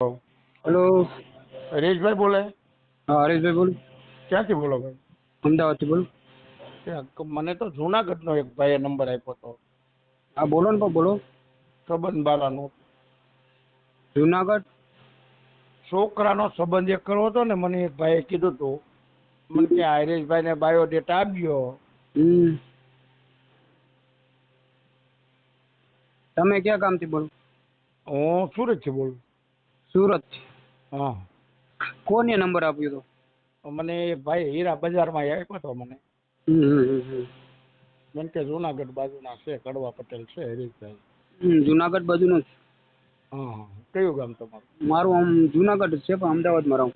Hello Hareshbhai બોલે? હા હરેશભાઈ બોલું. ક્યાંથી બોલો ભાઈ? અમદાવાદથી બોલું. મને તો જુનાગઢનો એક ભાઈએ નંબર આપ્યો હતો હા બોલો ને બોલો. સંબંધ બાલાનો. જુનાગઢ? છોકરાનો સંબંધ એક કરવો હતો ને મને એક ભાઈએ કીધું હતું મને કે હરેશભાઈને બાયોડેટા આપ્યો. તમે ક્યાં ગામથી બોલો? હું સુરતથી બોલું. સુરત. હા. કોને નંબર આપ્યો તો? મને ભાઈ હીરા બજારમાં આપ્યો હતો મને. મને કે જુનાગઢ બાજુના છે કડવા પટેલ છે હરીશભાઈ. જુનાગઢ બાજુનો. હા હા. કયું ગામ તમારું? મારું આમ જુનાગઢ છે પણ અમદાવાદમાં રહું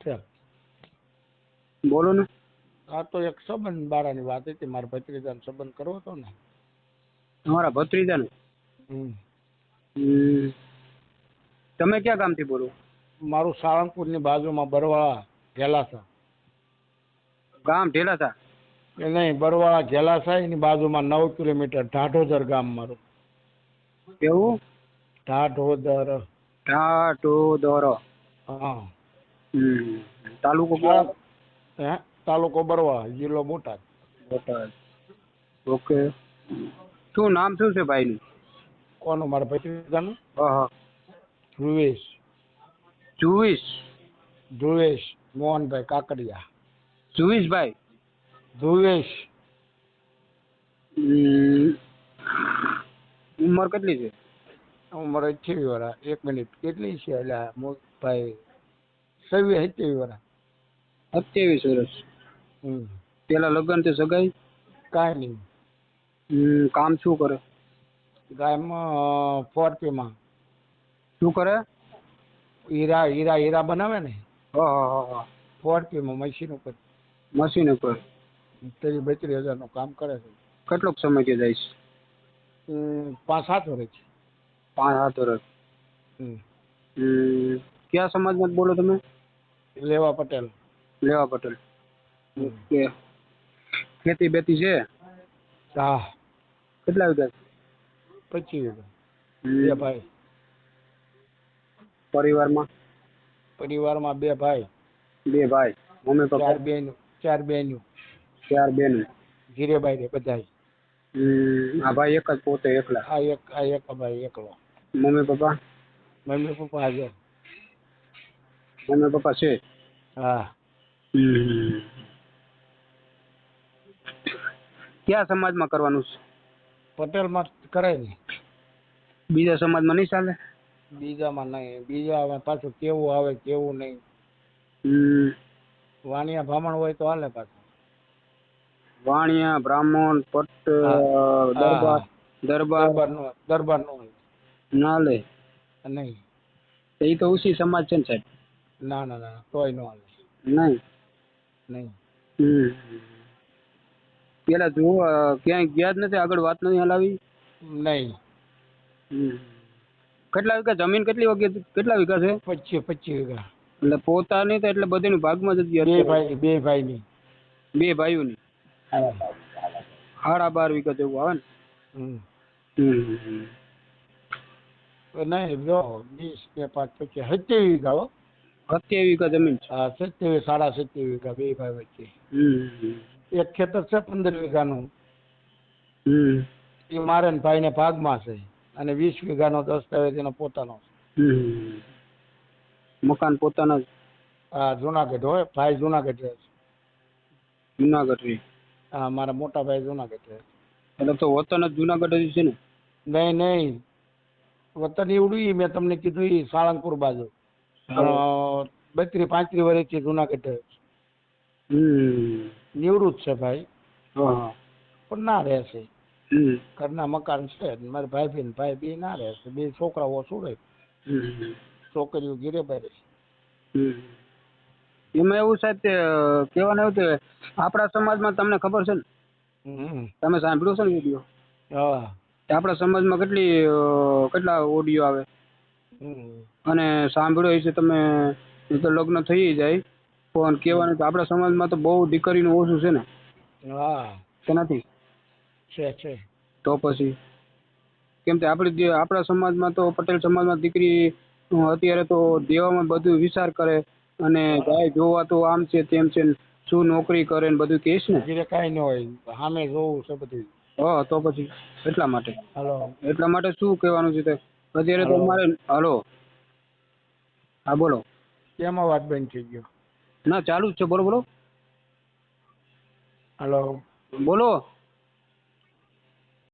છે બોલો ને. આ તો એક સંબંધ બારાની વાત હતી મારા ભત્રીજાનો સંબંધ કરવો હતો ને. તમારા ભત્રીજાને? હમ. હમ. તમે ક્યાં ગામથી બોલો? મારું સાળંગપુરની બાજુમાં બરવાળા ઘેલાસા ગામ ઢેલાસા એ નહીં બરવાળા ઘેલાસા એની બાજુમાં નવ કિલોમીટર ઢાઢોદર ગામ મારું. કેવું ઢાઢોદર. ઢાઢોદર. હા. તાલુકો? હે? તાલુકો બરવા જિલ્લો બોટાદ. બોટાદ. ઓકે. શું નામ શું છે ભાઈનું? કોનું? મારા ભત્રીજાનું? હા હા. ધ્રુવેશ. જુવીસ ધ્રુવેશ મોહનભાઈ કાકડિયા. જુવીસભાઈ ધ્રુવેશ. ઉંમર કેટલી છે? ઉંમર અઠ્યાવીસ વર્ષ એક મિનિટ. કેટલી છે એટલે ભાઈ સવ્વીસ સત્યાવીસ વર્ષ અઠ્યાવીસ વર્ષ. પેલા લગ્ન તો સગાઈ? કાંઈ નહીં. કામ શું કરે? ગાયમાં ફોર્ટીમાં. શું કરે? હીરા હીરા હીરા બનાવે ને? ફોર્ટીમાં મશીન ઉપર. મશીન ઉપર. ત્રીસ બત્રીસ હજારનું કામ કરે છે. કેટલોક સમય કે જાય છે પાંચ સાત વર્ષ. પાંચ સાત વર્ષ. કયા સમાજમાં બોલો તમે? લેવા પટેલ. લેવા પટેલ. ઓકે. ખેતી બેતી છે? હા. કેટલા વીઘા? પચીસ વીઘા. ભાઈ. પરિવારમાં? પરિવારમાં બે ભાઈ. બે ભાઈ. મમ્મી ચાર પપ્પા બેન ચાર બેનું. ચાર બેન. ધીરેભાઈ ને બધાય. આ ભાઈ એક જ પોતે એકલા? આ એક આ એક ભાઈ એકલો. Mummy papa? મમ્મી પપ્પા હાજર. મમ્મી પપ્પા છે? હા. કયા સમાજમાં કરવાનું છે? પટેલમાં કરાય ને. બીજા સમાજમાં નહીં ચાલે? બીજામાં નહીં. બીજામાં પાછું કેવું આવે કેવું નહીં. વાણિયા બ્રાહ્મણ હોય તો હાલે પાછું. વાણિયા બ્રાહ્મણ પટ દરબાર દરબાર. દરબાર નો હોય ના લે નહીં. એ તો ઉસી સમાજ છે ને સાહેબ? ના ના ના તોય નો હાલે. નહીં? નહીં. પેલા જુઓ ક્યાંય ગયા જ નથી આગળ વાત નથી હલાવી? નહીં. હમ. કેટલા વીઘા? જમીન કેટલી વગે કેટલા વીઘા છે? પચીસ પચીસ વીઘા. એટલે પોતાની તો એટલે બધાની ભાગમાં જતી બે. ભાઈ બે ભાઈની. બે ભાઈઓની? સાડા બાર વીઘા જેવું આવે ને? નહીં જો વીસ બે પાંચ પચીસ સત્યાવીસ વીઘા હો. સત્યાવીસ વીઘા જમીન હા સત્યાવીસ સાડા સત્યાવીસ વીઘા બે ભાઈ વચ્ચે. એક ખેતર છે પંદર વીઘાનું. હમ. એ મારે ને ભાઈને ભાગમાં છે. અને વીસ વીઘાનો દસ્તાવેજ એનો પોતાનો મકાન પોતાના જ? હા જુનાગઢ હોય ભાઈ જુનાગઢ રહે છે. જુનાગઢ રહે? હા મારા મોટા ભાઈ જુનાગઢ રહે છે. એટલે તો વતન જ જુનાગઢ જ છે ને? નહીં નહીં. વતન એવડું ઈ મેં તમને કીધું ઈ સાળંગપુર બાજુ. બત્રીસ પાંત્રી વર્ષથી જુનાગઢ રહે છે. નિવૃત્ત છે ભાઈ. પણ ના રહે છે. હમ. ઘરના મકાન છે મારા ભાઈ બેન ભાઈ બે ના રહે છે. બે છોકરાઓ હમ. છોકરીઓ ઘીરે ભરે હમ. એમાં એવું સાહેબ કે કહેવાનું એવું કે આપણા સમાજમાં તમને ખબર છે ને? તમે સાંભળ્યું છે ને વીડિયો? હા. આપણા સમાજમાં કેટલી કેટલા ઓડિયો આવે? અને સાંભળ્યો છે તમે તો લગ્ન થઈ જાય. પણ કહેવાનું આપણા સમાજમાં તો બહુ દીકરીનું ઓછું છે ને? હા. કે નથી છે છે. તો પછી? કેમ કે આપણે જે આપણા સમાજમાં તો પટેલ સમાજમાં દીકરી અત્યારે તો દેવામાં બધું વિચાર કરે અને જાય જોવા તો આમ છે તેમ છે શું નોકરી કરે ને બધું કેસ ને? ધીરે કાંઈ ન હોય. સામે જોવું છે બધું. હા તો પછી? એટલા માટે? હલો. એટલા માટે શું કહેવાનું છે તે? અત્યારે તો હલો. મારે હલો. હા બોલો. કેમાં વાત બંધ થઈ ગયો? ના ચાલુ જ છે. બોલો બોલો. હલો. બોલો.